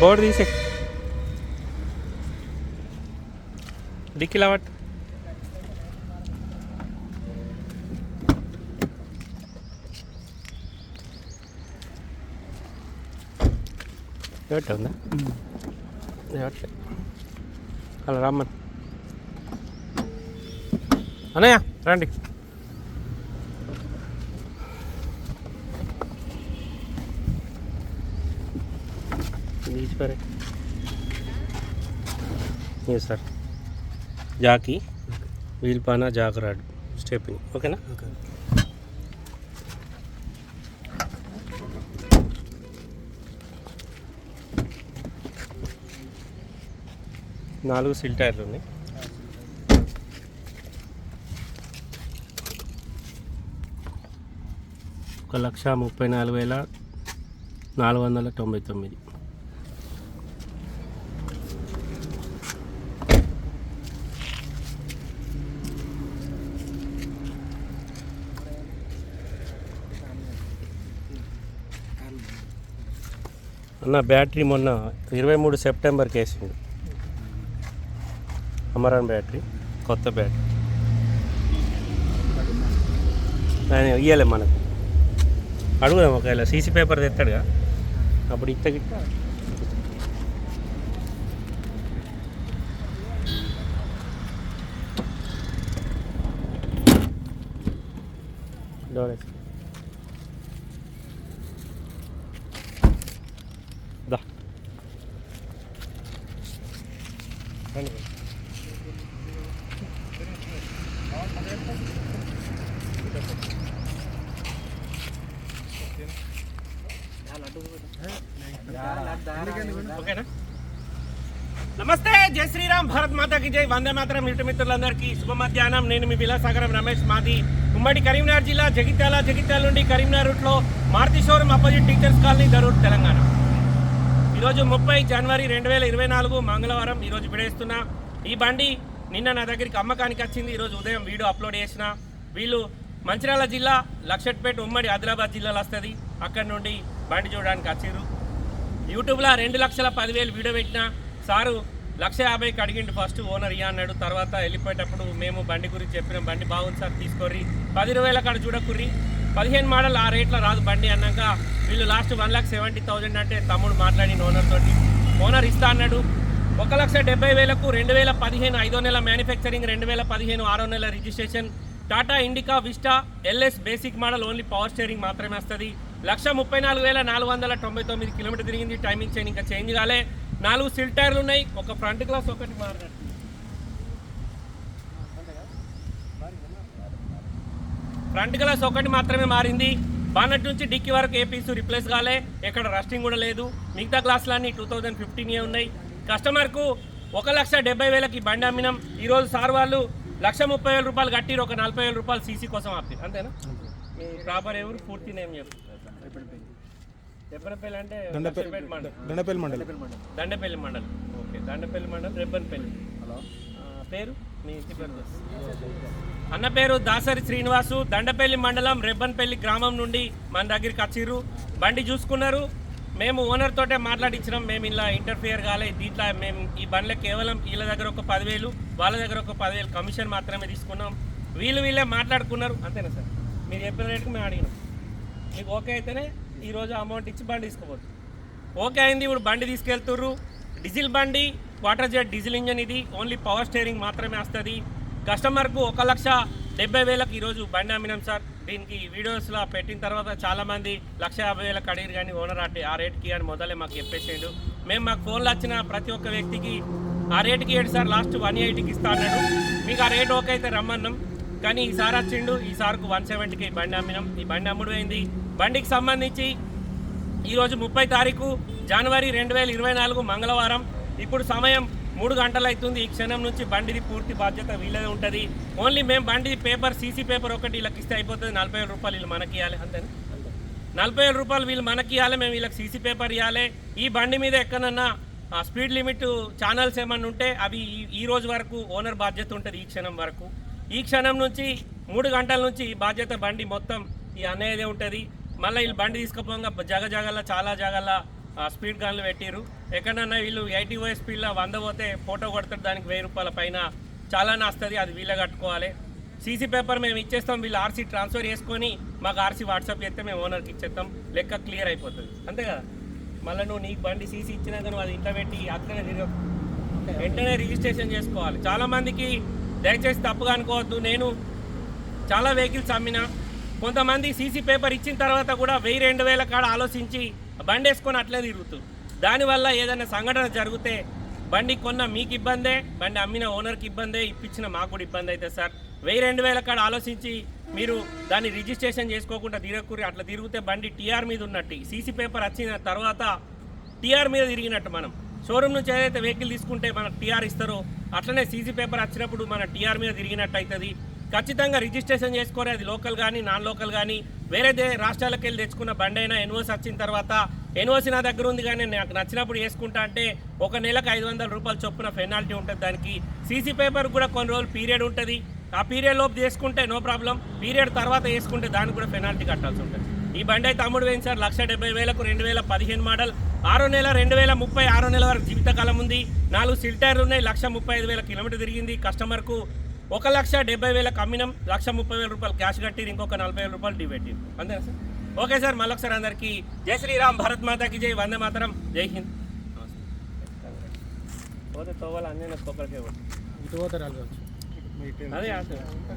Board తీసే. డిక్కిలా పట్టు ఏమిటి ఉందా? ఎవట్లే అలా రమ్మని. అన్నయ్య రండి. విడిచిపారే సార్. జాకి వీల్పానా జాగరాడు స్టెప్ని ఓకేనా? నాలుగు సిల్ టైర్లు ఉన్నాయి. ఒక లక్ష ముప్పై నాలుగు వేల నాలుగు వందల తొంభై తొమ్మిది. అన్న బ్యాటరీ మొన్న ఇరవై మూడు సెప్టెంబర్కి వేసిండు అమరాన్ బ్యాటరీ. కొత్త బ్యాటరీ. ఆయన ఇయ్యలే మనకు. అడుగుదాం ఒకవేళ సీసీ పేపర్ తెస్తాడుగా. అప్పుడు ఇత్త గిట్ట డోర్ వేసుకో. దా రండి. ఓకేనా నమస్తే జై శ్రీరామ్ భారత్ మాతాకి జై. వందే మాత్రం ఇటు మిత్రులందరికీ శుభ మధ్యాహ్నం నేను మీ విలాసాగరం రమేష్ మాది ఉమ్మడి కరీంనగర్ జిల్లా జగిత్యాల జగిత్యాల నుండి కరీంనగర్ రూట్లో Maruti showroom opposite teachers colony Darur Telangana. ఈరోజు ముప్పై జనవరి రెండు వేల ఇరవై నాలుగు మంగళవారం ఈరోజు విడేస్తున్నా. ఈ బండి నిన్న నా దగ్గరికి అమ్మకానికి వచ్చింది. ఈరోజు ఉదయం వీడియో అప్లోడ్ చేసిన. వీళ్ళు మంచిర్యాల జిల్లా లక్షట్పేట ఉమ్మడి ఆదిలాబాద్ జిల్లాలో వస్తుంది. అక్కడ నుండి బండి చూడడానికి వచ్చిర్రు. యూట్యూబ్లో రెండు లక్షల పదివేలు వీడియో పెట్టిన సారు లక్ష యాభైకి అడిగిండు ఫస్ట్ ఓనర్ ఇయ్య అన్నాడు. తర్వాత వెళ్ళిపోయేటప్పుడు మేము బండి గురించి చెప్పినాం. బండి బాగుంది సార్ తీసుకోర్రి. పది వేల కాడ చూడకుర్రి. పదిహేను మోడల్ ఆ రేట్లో రాదు బండి అన్నాక వీళ్ళు last one lakh seventy thousand అంటే తమ్ముడు మాట్లాడిన ఓనర్ తోటి. ఓనర్ ఇస్తా అన్నాడు. ఒక లక్ష డెబ్బై వేలకు రెండు వేల పదిహేను ఐదో నెల మ్యానుఫ్యాక్చరింగ్ రెండు వేల పదిహేను ఆరో నెల registration. Tata Indica Vista LS basic model only power steering మాత్రమే వస్తుంది. లక్ష ముప్పై నాలుగు వేల నాలుగు వందల తొంభై తొమ్మిది కిలోమీటర్ తిరిగింది టైమింగ్ చైన్ ఇంకా చేంజ్ కాలే. నాలుగు సిల్ టైర్లు ఉన్నాయి ఒక ఫ్రంట్ గ్లాస్ ఒకటి మారినట్టు ఫ్రంట్ గ్లాస్ ఒకటి మాత్రమే మారింది. బానట్ నుంచి డిక్కీ వరకు ఏ పీసు రిప్లేస్ కాలే. ఎక్కడ రస్టింగ్ కూడా లేదు. మిగతా గ్లాసులన్నీ టూ థౌజండ్ ఫిఫ్టీన్ ఉన్నాయి. కస్టమర్కు ఒక లక్ష డెబ్బై వేలకి బండి అమ్మినాం. ఈరోజు సార్ వాళ్ళు లక్ష ముప్పై వేల రూపాయలు కట్టిరు ఒక నలభై వేల రూపాయలు సీసీ కోసం ఆపారు అంతేనా? మీ ప్రాపర్ ఎవరు? పూర్తి నేమ్ రెబ్బన్పల్లి అంటే లక్షపేట మండలం. దండపల్లి మండలి. దండపల్లి మండలం. ఓకే దండపల్లి మండలం రెబ్బన్పల్లి ఆ, పేరు? మీ. అన్న పేరు దాసరి శ్రీనివాసు. దండపల్లి మండలం రెబ్బన్పల్లి గ్రామం నుండి మన దగ్గరికి వచ్చిర్రు. బండి చూసుకున్నారు. మేము ఓనర్ తోటే మాట్లాడించినాం. మేము ఇలా ఇంటర్ఫియర్ కాలే. దీంట్లో మేము ఈ బండ్లో కేవలం వీళ్ళ దగ్గర ఒక పదివేలు వాళ్ళ దగ్గర ఒక పదివేలు కమిషన్ మాత్రమే తీసుకున్నాం. వీళ్ళు వీళ్ళే మాట్లాడుకున్నారు. అంతేనా సార్? మీరు చెప్పిన రేటుకు మేము అడిగినాం. మీకు ఓకే అయితేనే ఈరోజు అమౌంట్ ఇచ్చి బండి తీసుకోవచ్చు ఓకే అయింది. ఇప్పుడు బండి తీసుకెళ్తుర్రు. డీజిల్ బండి వాటర్ జెట్ డీజిల్ ఇంజన్ ఇది. ఓన్లీ పవర్ స్టేరింగ్ మాత్రమే వస్తుంది. కస్టమర్కు ఒక లక్ష డెబ్బై వేలకు ఈరోజు బండి అమ్మినాం సార్. దీనికి వీడియోస్లో పెట్టిన తర్వాత చాలామంది లక్ష యాభై వేలకు అడిగారు కానీ ఓనర్ అంటే ఆ రేట్కి అని మొదలే మాకు చెప్పేసేయండు మేము మాకు ఫోన్లు వచ్చిన ప్రతి ఒక్క వ్యక్తికి ఆ రేటుకి ఏడు సార్ లాస్ట్ వన్ ఎయిటీకి ఇస్తా అన్నాడు. మీకు ఆ రేట్ ఓకే అయితే రమ్మన్నాం. కానీ ఈసారి వచ్చిండు ఈ వన్ సెవెంటీకి బండి అమ్మినాం. ఈ బండి అమ్ముడు అయింది బండికి సంబంధించి ఈరోజు ముప్పై తారీఖు జనవరి రెండు వేల ఇరవై నాలుగు మంగళవారం. ఇప్పుడు సమయం మూడు గంటలు అవుతుంది ఈ క్షణం నుంచి బండిది పూర్తి బాధ్యత వీళ్ళదే ఉంటుంది. ఓన్లీ మేము బండి పేపర్ సీసీ పేపర్ ఒకటి వీళ్ళకి ఇస్తే అయిపోతుంది. నలభై వేల రూపాయలు వీళ్ళు మనకి ఇవ్వాలి అంతే నలభై వేల రూపాయలు వీళ్ళు మనకి ఇవ్వాలి మేము వీళ్ళకి సీసీ పేపర్ ఇవ్వాలి ఈ బండి మీద ఎక్కడన్నా ఆ స్పీడ్ లిమిట్ ఛానల్స్ ఏమన్నా ఉంటే అవి ఈ- ఈ రోజు వరకు ఓనర్ బాధ్యత ఉంటుంది ఈ క్షణం వరకు. ఈ క్షణం నుంచి మూడు గంటల నుంచి ఈ బాధ్యత బండి మొత్తం ఈ అన్నయ్యదే ఉంటుంది. మళ్ళీ వీళ్ళు బండి తీసుకుపోగా జగ జగల చాలా జగల స్పీడ్ గన్లు పెట్టిరు ఎక్కడన్నా వీళ్ళు ఎయిటీ వై స్పీడ్లో వంద పోతే ఫోటో కొడతారు దానికి వెయ్యి రూపాయల పైన. చాలానే వస్తుంది అది వీళ్ళ కట్టుకోవాలి. సీసీ పేపర్ మేము ఇచ్చేస్తాం వీళ్ళు ఆర్సీ ట్రాన్స్ఫర్ చేసుకొని మాకు ఆర్సీ వాట్సాప్ చేస్తే మేము ఓనర్కి ఇచ్చేస్తాం. లెక్క క్లియర్ అయిపోతుంది. అంతే కదా? మళ్ళీ నువ్వు నీకు బండి సీసీ ఇచ్చినాక నువ్వు అది ఇంట్లో పెట్టి అట్లనే తిరగ వెంటనే రిజిస్ట్రేషన్ చేసుకోవాలి. చాలామందికి దయచేసి తప్పుగా అనుకోవద్దు. నేను చాలా వెహికల్స్ అమ్మిన. కొంతమంది సీసీ పేపర్ ఇచ్చిన తర్వాత కూడా వెయ్యి రెండు వేల కాడ ఆలోచించి బండి వేసుకొని అట్లే తిరుగుతూ దానివల్ల ఏదైనా సంఘటన జరిగితే బండి కొన్న మీకు ఇబ్బందే బండి అమ్మిన ఓనర్కి ఇబ్బందే ఇప్పించిన మాకు కూడా ఇబ్బంది అవుతుంది సార్. వెయ్యి రెండు వేల కాడ ఆలోచించి మీరు దాన్ని రిజిస్ట్రేషన్ చేసుకోకుండా తిరగకూరి అట్లా తిరిగితే బండి టీఆర్ మీద ఉన్నట్టు సీసీ పేపర్ వచ్చిన తర్వాత టీఆర్ మీద తిరిగినట్టు మనం. షోరూమ్ నుంచి ఏదైతే వెహికల్ తీసుకుంటే మనకు టీఆర్ ఇస్తారో అట్లనే సీసీ పేపర్ వచ్చినప్పుడు మన టీఆర్ మీద తిరిగినట్టు అవుతుంది. ఖచ్చితంగా రిజిస్ట్రేషన్ చేసుకోరే అది లోకల్ కానీ నాన్ లోకల్ కానీ వేరే దే రాష్ట్రాలకు వెళ్ళి తెచ్చుకున్న బండి అయినా ఎన్ఓసి వచ్చిన తర్వాత ఎన్ఓసి నా దగ్గర ఉంది కానీ నాకు నచ్చినప్పుడు వేసుకుంటా అంటే ఒక నెలకు ఐదు వందల రూపాయలు చొప్పున పెనాల్టీ ఉంటుంది దానికి. సీసీ పేపర్ కూడా కొన్ని రోజులు పీరియడ్ ఉంటుంది. ఆ పీరియడ్ లోపు చేసుకుంటే నో ప్రాబ్లం. పీరియడ్ తర్వాత వేసుకుంటే దానికి కూడా పెనాల్టీ కట్టాల్సి ఉంటుంది. ఈ బండి అయితే అమ్ముడు వేయింది సార్ లక్ష డెబ్బై వేలకు రెండు వేల పదిహేను మోడల్. ఆరో నెల రెండు వేల ముప్పై ఆరో నెల వరకు జీవితకాలం ఉంది. నాలుగు సిల్ టైర్లు ఉన్నాయి లక్ష ముప్పై ఐదు వేల కిలోమీటర్ తిరిగింది. కస్టమర్కు ఒక లక్ష డెబ్బై వేల అమ్మినాం లక్ష ముప్పై వేల రూపాయలు క్యాష్ కట్టి ఇంకొక నలభై వేల రూపాయలు పెట్టి అంతేనా సార్? ఓకే సార్ మళ్ళొకసారి అందరికీ జై శ్రీరామ్ భారత్ మాతాకి జై వందే మాతరం జై హింద్. పోతే తోవాలి అన్నీ ఒక్కరికే పోతే. అదే